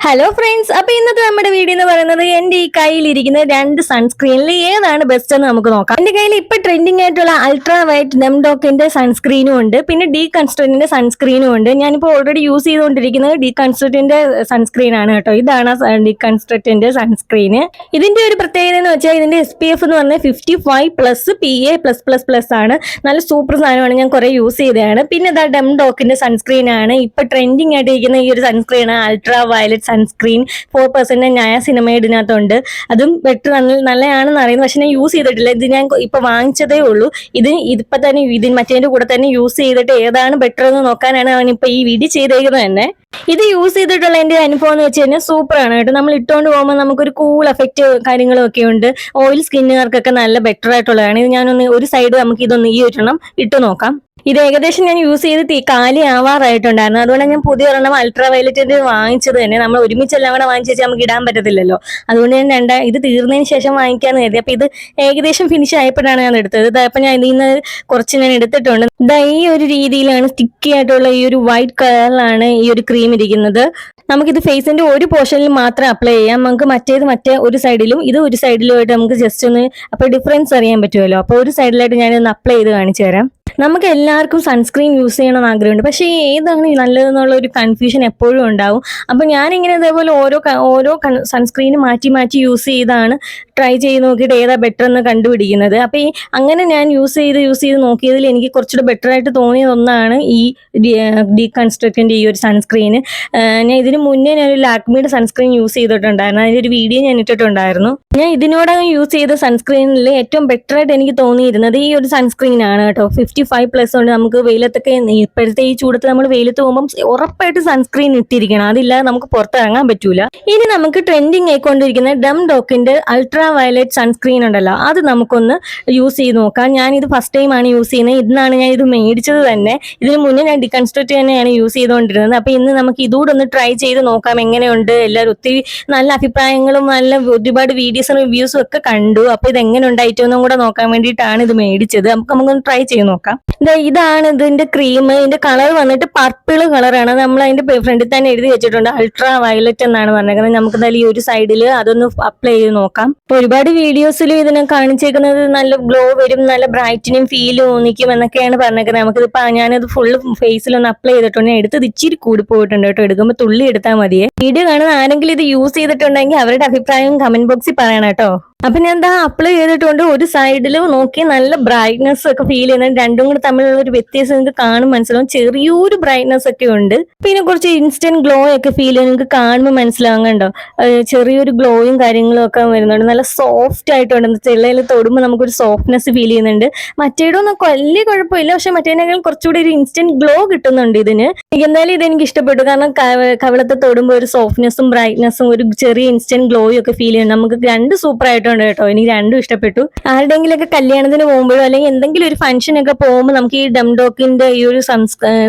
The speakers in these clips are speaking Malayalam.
ഹലോ ഫ്രണ്ട്സ് അപ്പൊ ഇന്നത്തെ നമ്മുടെ വീഡിയോ എന്ന് പറയുന്നത് എന്റെ ഈ കയ്യിലിരിക്കുന്ന രണ്ട് സൺസ്ക്രീനിൽ ഏതാണ് ബെസ്റ്റ് എന്ന് നമുക്ക് നോക്കാം. എന്റെ കയ്യിൽ ഇപ്പൊ ട്രെൻഡിങ് ആയിട്ടുള്ള അൾട്രാ വൈറ്റ് നെംഡോക്കിന്റെ സൺസ്ക്രീനും ഉണ്ട്. പിന്നെ ഡീ കൺസ്ട്രിന്റെ സൺസ്ക്രീനും ഉണ്ട്. ഞാനിപ്പോൾ ഓൾറെഡി യൂസ് ചെയ്തുകൊണ്ടിരിക്കുന്നത് ഡീ കൺസ്ട്രക്റ്റിന്റെ സൺസ്ക്രീൻ ആണ് കേട്ടോ. ഇതാണ് ഡീ കൺസ്ട്രക്റ്റിന്റെ സൺസ്ക്രീന് ഇതിന്റെ ഒരു പ്രത്യേകത എന്ന് വെച്ചാൽ ഇതിന്റെ എസ് പി എഫ് എന്ന് പറഞ്ഞാൽ fifty five plus P A plus plus plus ആണ്. നല്ല സൂപ്പർ സാധനമാണ്. ഞാൻ കുറെ യൂസ് ചെയ്തതാണ്. പിന്നെ ഇതാ ഡെംഡോക്കിന്റെ സൺസ്ക്രീൻ ആണ്. ഇപ്പൊ ട്രെൻഡിങ് ആയിട്ടിരിക്കുന്ന ഈ ഒരു sunscreen ultra violet sunscreen four percent ഞാൻ സിനിമ ഇതിനകത്തുണ്ട്. അതും ബെറ്റർ നല്ല നല്ലതാണെന്ന് അറിയുന്നു. പക്ഷെ ഞാൻ യൂസ് ചെയ്തിട്ടില്ല. ഇത് ഞാൻ ഇപ്പൊ വാങ്ങിച്ചതേ ഉള്ളൂ. ഇത് ഇതിപ്പോ തന്നെ ഇതിന് മറ്റേതിന്റെ കൂടെ തന്നെ യൂസ് ചെയ്തിട്ട് ഏതാണ് ബെറ്റർ എന്ന് നോക്കാനാണ് അവൻ ഇപ്പൊ ഈ വീഡിയോ ചെയ്തേക്കുന്നത് തന്നെ. ഇത് യൂസ് ചെയ്തിട്ടുള്ള എന്റെ അനുഭവം എന്ന് വെച്ച് കഴിഞ്ഞാൽ സൂപ്പർ ആണ് കേട്ടോ. നമ്മൾ ഇട്ടുകൊണ്ട് പോകുമ്പോൾ നമുക്കൊരു കൂൾ എഫക്റ്റ് കാര്യങ്ങളും ഒക്കെ ഉണ്ട്. ഓയിൽ സ്കിന്നുകാർക്കൊക്കെ നല്ല ബെറ്റർ ആയിട്ടുള്ളതാണ്. ഇത് ഞാനൊന്ന് ഒരു സൈഡ് നമുക്ക് ഇതൊന്ന് ഈ ഒരെണ്ണം ഇട്ട് നോക്കാം. ഇത് ഏകദേശം ഞാൻ യൂസ് ചെയ്ത് തീ കാലി ആവാറായിട്ടുണ്ടായിരുന്നു. അതുകൊണ്ട് ഞാൻ പുതിയ ഒരെണ്ണം അൾട്രാ വയലറ്റിന്റെ വാങ്ങിച്ചത് തന്നെ. നമ്മൾ ഒരുമിച്ച് എല്ലാം കൂടെ വാങ്ങിച്ചു വെച്ചാൽ നമുക്ക് ഇടാൻ പറ്റത്തില്ലല്ലോ. അതുകൊണ്ട് ഞാൻ രണ്ടാ ഇത് തീർന്നതിന് ശേഷം വാങ്ങിക്കാന്ന് കരുതി. അപ്പൊ ഇത് ഏകദേശം ഫിനിഷ് ആയപ്പോഴാണ് ഞാൻ എടുത്തത്. അപ്പൊ ഞാൻ ഇതിൽ നിന്ന് കുറച്ച് ഞാൻ എടുത്തിട്ടുണ്ട്. ഇതാ ഈ ഒരു രീതിയിലാണ് സ്റ്റിക്കി ആയിട്ടുള്ള ഈ ഒരു വൈറ്റ് കളറിലാണ് ഈ ഒരു ക്രീം ഇരിക്കുന്നത് നമുക്കിത് ഫേസിന്റെ ഒരു പോർഷനിൽ മാത്രം അപ്ലൈ ചെയ്യാം. നമുക്ക് മറ്റേത് മറ്റേ ഒരു സൈഡിലും ഇത് ഒരു സൈഡിലുമായിട്ട് നമുക്ക് ജസ്റ്റ് ഒന്ന് അപ്പൊ ഡിഫറൻസ് അറിയാൻ പറ്റുമല്ലോ. അപ്പൊ ഒരു സൈഡിലായിട്ട് ഒന്ന് അപ്ലൈ ചെയ്ത് കാണിച്ചു തരാം. നമുക്ക് എല്ലാവർക്കും സൺസ്ക്രീൻ യൂസ് ചെയ്യണമെന്ന് ആഗ്രഹമുണ്ട് പക്ഷേ ഏതാണ് നല്ലതെന്നുള്ള ഒരു കൺഫ്യൂഷൻ എപ്പോഴും ഉണ്ടാവും. അപ്പം ഞാനിങ്ങനെ ഇതേപോലെ ഓരോ ഓരോ സൺസ്ക്രീൻ മാറ്റി മാറ്റി യൂസ് ചെയ്താണ് ട്രൈ ചെയ്ത് നോക്കിയിട്ട് ഏതാ ബെറ്റർ എന്ന് കണ്ടുപിടിക്കുന്നത്. അപ്പം ഈ അങ്ങനെ ഞാൻ യൂസ് ചെയ്ത് യൂസ് ചെയ്ത് നോക്കിയതിൽ എനിക്ക് കുറച്ചുകൂടെ ബെറ്റർ ആയിട്ട് തോന്നിയതൊന്നാണ് ഈ ഡീകൺസ്ട്രക്റ്റിന്റെ ഈ ഒരു സൺസ്ക്രീൻ ഞാൻ ഇതിന് മുന്നേ ഞാനൊരു ലാക്മിയുടെ സൺസ്ക്രീൻ യൂസ് ചെയ്തിട്ടുണ്ടായിരുന്നു. അതിന്റെ ഒരു വീഡിയോ ഞാൻ ഇട്ടിട്ടുണ്ടായിരുന്നു. ഞാൻ ഇതിനോടകം യൂസ് ചെയ്ത സൺസ്ക്രീനിൽ ഏറ്റവും ബെറ്റർ ആയിട്ട് എനിക്ക് തോന്നിയിരുന്നത് ഈ ഒരു സൺസ്ക്രീൻ ആണ് കേട്ടോ. ഫിഫ്റ്റി ഫൈവ് പ്ലസ് ഉണ്ട്. നമുക്ക് വെയിലത്തൊക്കെ ഇപ്പോഴത്തെ ഈ ചൂടത്ത് നമ്മൾ വെയിലത്ത് പോകുമ്പോൾ ഉറപ്പായിട്ട് സൺസ്ക്രീൻ ഇട്ടിരിക്കണം. അതില്ലാതെ നമുക്ക് പുറത്തിറങ്ങാൻ പറ്റൂല. ഇനി നമുക്ക് ട്രെൻഡിങ് ആയിക്കൊണ്ടിരിക്കുന്ന ഡം ഡോക്കിന്റെ അൾട്രാ വയലറ്റ് സൺസ്ക്രീൻ ഉണ്ടല്ലോ. അത് നമുക്കൊന്ന് യൂസ് ചെയ്ത് നോക്കാം. ഞാൻ ഇത് ഫസ്റ്റ് ടൈം ആണ് യൂസ് ചെയ്യുന്നത്. ഇന്നാണ് ഞാൻ ഇത് മേടിച്ചത് തന്നെ. ഇതിന് മുന്നേ ഞാൻ ഡിക്കൺസ്ട്രക്ട് തന്നെയാണ് യൂസ് ചെയ്തുകൊണ്ടിരുന്നത്. അപ്പൊ ഇന്ന് നമുക്ക് ഇതുകൂടെ ഒന്ന് ട്രൈ ചെയ്ത് നോക്കാം. എങ്ങനെയുണ്ട്? എല്ലാവരും ഒത്തിരി നല്ല അഭിപ്രായങ്ങളും നല്ല ഒരുപാട് വീഡിയോസും റിവ്യൂസും ഒക്കെ കണ്ടു. അപ്പൊ ഇത് എങ്ങനെ ഉണ്ടായിട്ടൊന്നും കൂടെ നോക്കാൻ വേണ്ടിയിട്ടാണ് ഇത് മേടിച്ചത്. നമുക്ക് നമുക്കൊന്ന് ട്രൈ ചെയ്ത് നോക്കാം. ദാ ഇതാണ് ഇതിന്റെ ക്രീം ഇതിന്റെ കളർ വന്നിട്ട് പർപ്പിൾ കളറാണ് നമ്മൾ അതിന്റെ ഫ്രണ്ടിൽ തന്നെ എഴുതി വെച്ചിട്ടുണ്ട്. അൾട്രാ വയലറ്റ് എന്നാണ് പറഞ്ഞേക്കുന്നത്. നമുക്ക് എന്തായാലും ഈ ഒരു സൈഡിൽ അതൊന്ന് അപ്ലൈ ചെയ്ത് നോക്കാം. ഒരുപാട് വീഡിയോസിൽ ഇതിനെ കാണിച്ചേക്കുന്നത് നല്ല ഗ്ലോ വരും നല്ല ബ്രൈറ്റനിങ് ഫീൽ തോന്നിക്കും എന്നൊക്കെയാണ് പറഞ്ഞേക്കുന്നത്. നമുക്കിതിപ്പോ ഞാനത് ഫുള്ള് ഫേസിലൊന്ന് അപ്ലൈ ചെയ്തിട്ടുണ്ട്. എടുത്തത് ഇച്ചിരി കൂടി പോയിട്ടുണ്ട് കേട്ടോ. എടുക്കുമ്പോൾ തുള്ളി എടുത്താൽ മതിയെ. വീഡിയോ കാണുന്ന ആരെങ്കിലും ഇത് യൂസ് ചെയ്തിട്ടുണ്ടെങ്കിൽ അവരുടെ അഭിപ്രായം കമന്റ് ബോക്സിൽ പറയണം കേട്ടോ. അപ്പൊ ഞാൻ എന്താ അപ്ലൈ ചെയ്തിട്ടുണ്ട്. ഒരു സൈഡിൽ നോക്കി നല്ല ബ്രൈറ്റ്നസ് ഒക്കെ ഫീൽ ചെയ്യുന്നുണ്ട്. രണ്ടും കൂടെ തമ്മിലുള്ള ഒരു വ്യത്യാസം നിങ്ങൾക്ക് കാണും മനസ്സിലാവും. ചെറിയൊരു ബ്രൈറ്റ്നസ് ഒക്കെ ഉണ്ട്. പിന്നെ കുറച്ച് ഇൻസ്റ്റന്റ് ഗ്ലോ ഒക്കെ ഫീൽ ചെയ്യുന്നത് നിങ്ങൾക്ക് കാണുമ്പോൾ മനസ്സിലാവും കണ്ടോ ചെറിയൊരു ഗ്ലോയും കാര്യങ്ങളും ഒക്കെ വരുന്നുണ്ട്. നല്ല സോഫ്റ്റ് ആയിട്ടുണ്ട്. ചെള്ളയിൽ തൊടുമ്പോൾ നമുക്കൊരു സോഫ്റ്റ്നെസ് ഫീൽ ചെയ്യുന്നുണ്ട്. മറ്റേടൊന്നും വലിയ കുഴപ്പമില്ല. പക്ഷെ മറ്റേനേക്കാൾ കുറച്ചുകൂടി ഒരു ഇൻസ്റ്റന്റ് ഗ്ലോ കിട്ടുന്നുണ്ട് ഇതിന്. എന്തായാലും ഇത് എനിക്ക് ഇഷ്ടപ്പെട്ടു. കാരണം കവളത്തെ തൊടുമ്പോൾ ഒരു സോഫ്റ്റ്നെസ്സും ബ്രൈറ്റ്നെസ്സും ഒരു ചെറിയ ഇൻസ്റ്റന്റ് ഗ്ലോയും ഒക്കെ ഫീൽ ചെയ്യുന്നുണ്ട്. നമുക്ക് രണ്ട് സൂപ്പർ ആയിട്ടുണ്ട്. കേട്ടോ. എനിക്ക് രണ്ടും ഇഷ്ടപ്പെട്ടു. ആരുടെങ്കിലും ഒക്കെ കല്യാണത്തിന് പോകുമ്പോഴോ അല്ലെങ്കിൽ എന്തെങ്കിലും ഒരു ഫംഗ്ഷൻ ഒക്കെ പോകുമ്പോൾ നമുക്ക് ഈ ഡംഡോക്കിന്റെ ഈ ഒരു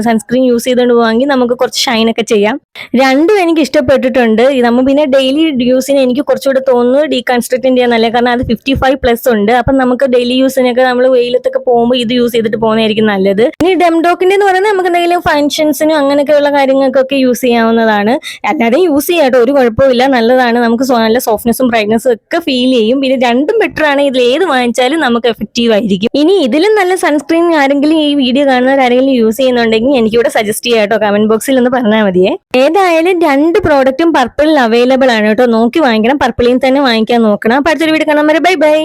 സൺസ്ക്രീൻ യൂസ് ചെയ്തുകൊണ്ട് പോവാമെങ്കിൽ നമുക്ക് കുറച്ച് ഷൈൻ ഒക്കെ ചെയ്യാം. രണ്ടും എനിക്ക് ഇഷ്ടപ്പെട്ടിട്ടുണ്ട്. നമ്മൾ പിന്നെ ഡെയിലി യൂസിന് എനിക്ക് കുറച്ചുകൂടെ തോന്നുന്നു ഡീകൺസ്ട്രക്റ്റിന്റെ നല്ല കാരണം അത് ഫിഫ്റ്റി ഫൈവ് പ്ലസ് ഉണ്ട്. അപ്പം നമുക്ക് ഡെയിലി യൂസിനൊക്കെ നമ്മൾ വെയിലത്തൊക്കെ പോകുമ്പോൾ ഇത് യൂസ് ചെയ്തിട്ട് പോകുന്നതായിരിക്കും നല്ലത്. ഇനി ഡംഡോക്കിന്റെ എന്ന് പറയുന്നത് നമുക്ക് എന്തെങ്കിലും ഫംഗ്ഷൻസിനും അങ്ങനെയൊക്കെയുള്ള കാര്യങ്ങൾക്കൊക്കെ യൂസ് ചെയ്യാവുന്നതാണ്. അല്ലാതെ യൂസ് ചെയ്യാട്ടോ ഒരു കുഴപ്പമില്ല നല്ലതാണ്. നമുക്ക് നല്ല സോഫ്റ്റ്നെസ്സും ബ്രൈറ്റ്നസ്സും ഒക്കെ ഫീൽ ചെയ്യും. പിന്നെ രണ്ടും ബെറ്റർ ആണ് ഇതിൽ ഏത് വാങ്ങിച്ചാലും നമുക്ക് എഫക്റ്റീവ് ആയിരിക്കും. ഇനി ഇതിലും നല്ല സൺസ്ക്രീൻ ആരെങ്കിലും ഈ വീഡിയോ കാണുന്നവർ ആരെങ്കിലും യൂസ് ചെയ്യുന്നുണ്ടെങ്കിൽ എനിക്കിവിടെ സജസ്റ്റ് ചെയ്യാം കേട്ടോ. കമന്റ് ബോക്സിൽ ഒന്ന് പറഞ്ഞാൽ മതിയേ. ഏതായാലും രണ്ട് പ്രോഡക്റ്റും പർപ്പിളിൽ അവൈലബിൾ ആണ് കേട്ടോ. നോക്കി വാങ്ങിക്കണം. പർപ്പിളിൽ തന്നെ വാങ്ങിക്കാൻ നോക്കണം. അപ്പൊ അടുത്തൊരു വീഡിയോ കാണാൻ വരെ. Bye bye